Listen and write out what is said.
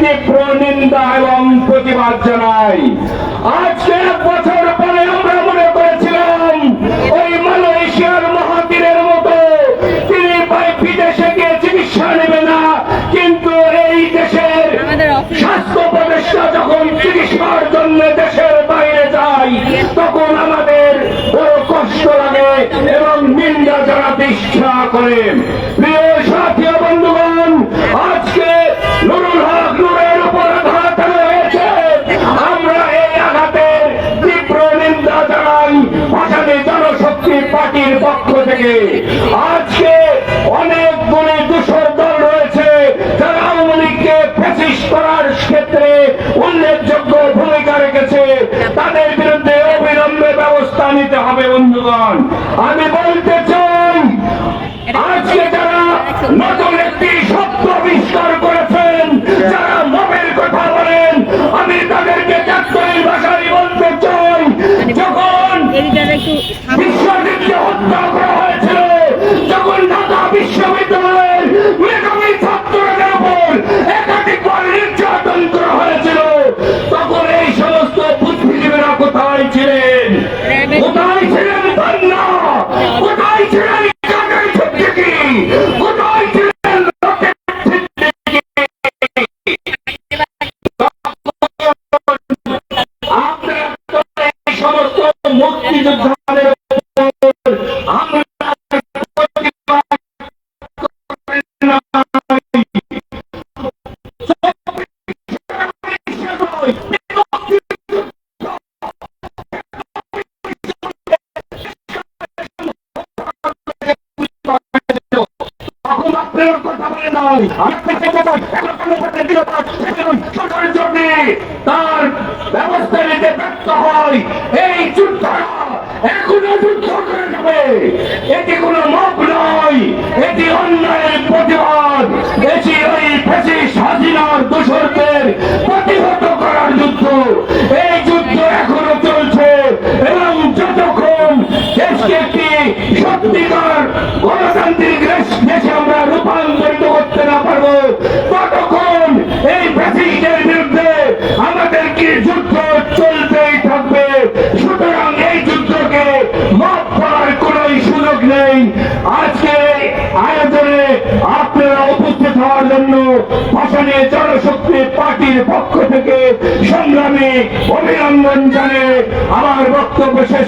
তীব্র নিন্দা এবং প্রতিবাদ জানাই। আজকে এক বছর পরে আমরা মনে করেছিলাম ওই মালয়েশিয়ার মহাতীরের মতো তিনি বিদেশে গিয়ে চিকিৎসা নেবে না কিন্তু এই দেশের স্বাস্থ্য প্রতিষ্ঠা যখন চিকিৎসার জন্য দেশের বাইরে যায় তখন আমাদের বড় কষ্ট লাগে এবং নিন্দা যারা ইচ্ছা করে। প্রিয় সব থেকে আজকে অনেক গুণে দূষর দল রয়েছে যারা আওয়ামী লীগকে ফেসিস করার ক্ষেত্রে উল্লেখযোগ্য ভূমিকা রেখেছে। তাদের বিরুদ্ধে অবিলম্বে ব্যবস্থা নিতে হবে, বন্ধুগণ। আমি এডিটার একটু যখন ঢাকা বিশ্ববিদ্যালয়ের এখন সরকারের জন্যে নয়। করার যুদ্ধ। এই যুদ্ধ এখনও চলছে এবং যতক্ষণ দেশকে একটি সত্যিকার গণতান্ত্রিক দেশ- হওয়ার জন্য ভাষণে জনশক্তি পার্টির পক্ষ থেকে সংগ্রামে অভিনন্দন জানিয়ে আমার বক্তব্য শেষ